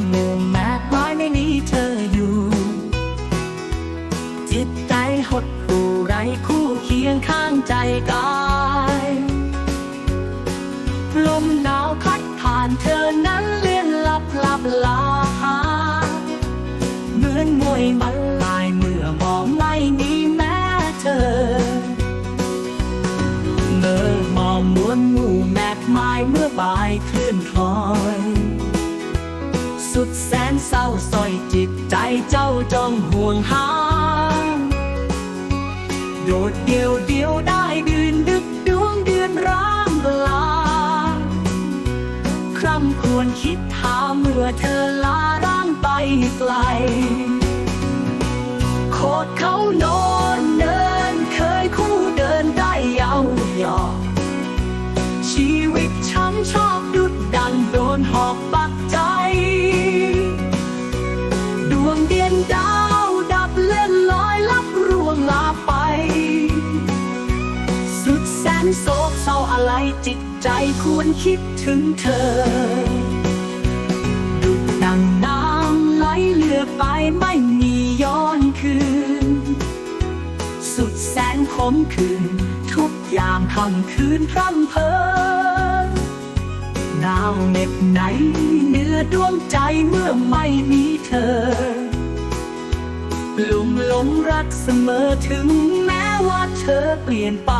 คนหนึ่งมากน้อยไม่มีเธออยู่ จิตใจหดหู่ไรคู่เคียงข้างใจกายลมหนาวพัดผ่านเธอนั้น สุดแสนเศร้าสอยจิตใจเจ้าจองห่วงหาโดดเดียวเดียวได้ดืนดึกดวงเดือนร้างลาคร่ำควรคิดถามเมื่อเธอลาร่างไปไกลโคดเขาโน ใจควรคิดถึงเธอ ดุดดังน้ำไหลเลือไปไม่มีย้อนคืน สุดแสนขมคืน ทุกยามค่ำคืนพร่ำเพ้อหนาวเหน็บไหนเนื้อดวงใจเมื่อไม่มีเธอหลุมหลงรักเสมอถึงแม้ว่าเธอเปลี่ยนไป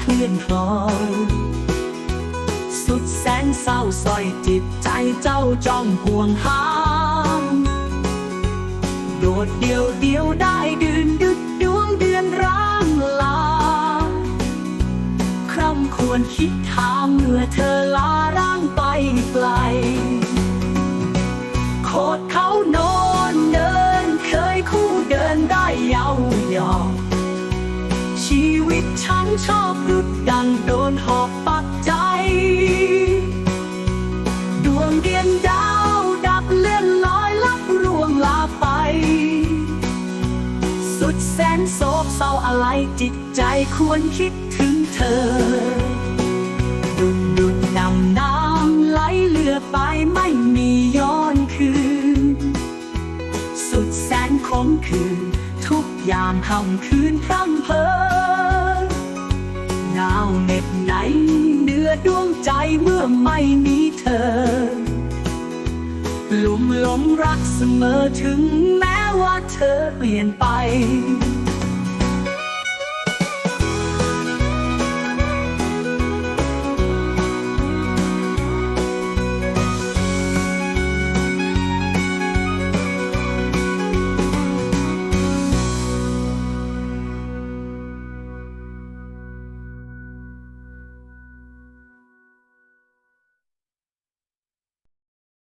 เคลื่อนคลอยสุดแสนเศร้าสอยจิตใจเจ้าจ้องห่วงหามโดดเดียวเดียวได้ดื่นดึกดวงเดือนร้างลา คร่ำควรคิดถามเมื่อเธอลาร่างไปไกลโคดเขาโนอนเดินเคยคู่เดินได้เยาหยอก ชีวิตฉันชอบรุดดังโดนหอกปักใจ ดวงเดียนดาวดับเลื่อนลอยลับรวงลาไป สุดแสนโศกเศร้าอะไรจิตใจควรคิดถึงเธอ ดุดดุดนำน้ำไหลเลือไปไม่มีย้อนคืน สุดแสนขมคืน ทุกยามค่ำคืนพร่ำเพอหนาวเหน็บไหนเนื้อดวงใจเมื่อไม่มีเธอ หลุมหลงรักเสมอถึงแม้ว่าเธอเปลี่ยนไป